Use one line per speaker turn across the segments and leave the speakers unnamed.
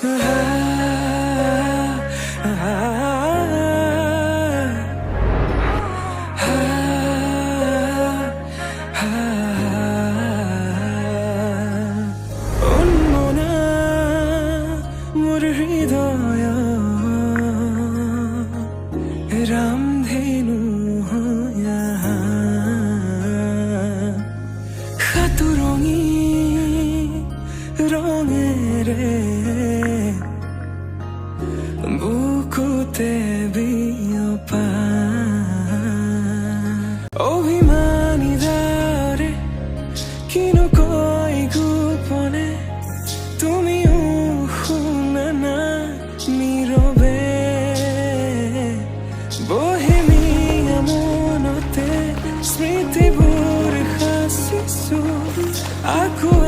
Uh-huh. রঙেরে বুকুতে অভিমানী দারে কিনো কই গোপনে তুমিও শুনা না নীরৱে বহেমিয়া মনতে স্মৃতিবোৰ সাঁচিছো আঁকোৱালি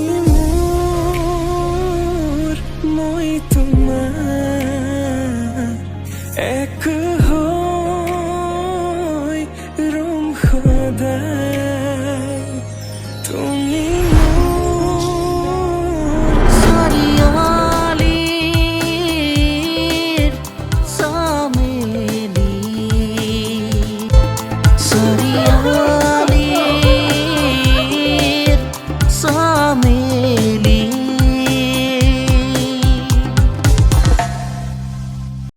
তোমার এক হই রুম খোদা তুমি Sorry, I'm